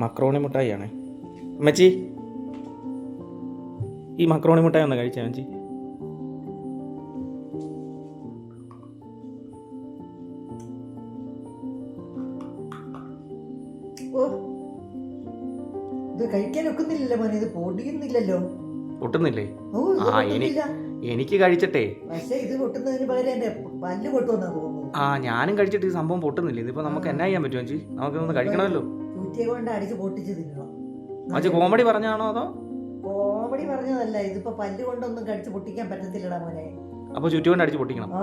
Macaroni മുട്ടായിയാണേ. അമ്മച്ചി. ഈ macaroni മുട്ടായി ഒന്ന് കഴിച്ചേ അമ്മച്ചി. ഇത് കഴിക്കാൻ ഒക്കുന്നില്ലല്ലോ മോനെ ഇത് പൊടിയുന്നില്ലല്ലോ. പൊട്ടുന്നില്ലേ? ആ, ഇനി- എനിക്ക് കഴിച്ചിട്ടേ. പക്ഷേ ഇത് പൊട്ടുന്നതിന് പകരം എന്റെ പല്ല് പൊട്ടുമെന്നാ തോന്നുന്നു ആ ഞാനും കഴിച്ചിട്ട് ഈ സംഭവം പൊട്ടുന്നില്ല? ഇതിപ്പോ നമുക്ക് എന്നാ ചെയ്യാൻ പറ്റും നമുക്ക് നമുക്കൊന്ന് കഴിക്കണമല്ലോ. ചൂറ്റിയെ കൊണ്ട് അടിച്ച് പൊട്ടിച്ച് തിന്നണം കോമഡി പറഞ്ഞാണോ അതോ? കോമഡി പറഞ്ഞതല്ല. ഇതിപ്പോ പല്ല് കൊണ്ടൊന്നും കടിച്ച് പൊട്ടിക്കാൻ പറ്റത്തില്ലടാ മോനെ. അപ്പോൾ ചുറ്റി കൊണ്ട് അടിച്ച് പൊട്ടിക്കണം. ആ.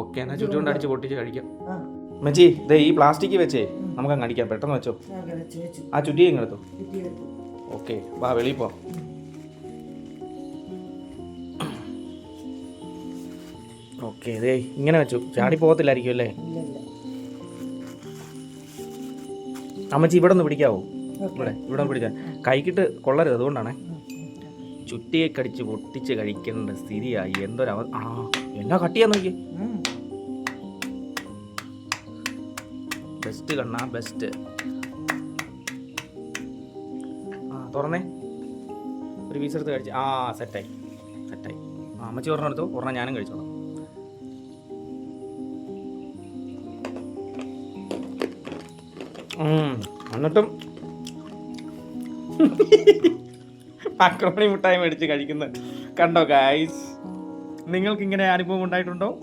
ഓക്കെ എന്നാ ചുറ്റി കൊണ്ട് അടിച്ച് പൊട്ടിച്ച് കഴിക്കാം. ആ. അമ്മച്ചി ദേ ഈ പ്ലാസ്റ്റിക് വെച്ചേ നമുക്ക് അങ്ങ് അടിക്കാം. പെട്ടെന്ന് വെച്ചോ. ഞാൻ വെച്ച് വെച്ചു. ആ ചുറ്റി ഇങ്ങെടുത്തു ഓക്കെ വാ വെളിയിൽ പോ. ഓക്കെ ദേ ഇങ്ങനെ വെച്ചു. ചാടി പോകത്തില്ലായിരിക്കും അല്ലേ? അമ്മച്ചി ഇവിടെ ഒന്ന് പിടിക്കാവോ. ഇവിടെ ഇവിടെ ഒന്ന് പിടിച്ചാൽ കൈക്കിട്ട് കൊള്ളരുത് അതുകൊണ്ടാണ്. ചുറ്റിയെ കടിച്ച് പൊട്ടിച്ച് കഴിക്കേണ്ട സ്ഥിതിയായി. എന്തൊരവ ആ എന്നാ കട്ടിയാ നോക്കി ബെസ്റ്റ് കണ്ണാ ബെസ്റ്റ് ആ തുറന്നേ. ഒരു പീസ് എടുത്ത് കഴിച്ച് ആ സെറ്റായി സെറ്റായി ആ അമ്മച്ചി ഒരെണ്ണം എടുത്തു? ഒരെണ്ണം ഞാനും കഴിച്ചോളാം. എന്നിട്ടും മക്രോണി മുട്ടായി മേടിച്ച് കഴിക്കുന്നത്. കണ്ടോ ഗായ്സ് നിങ്ങൾക്ക് ഇങ്ങനെ അനുഭവം ഉണ്ടായിട്ടുണ്ടോ?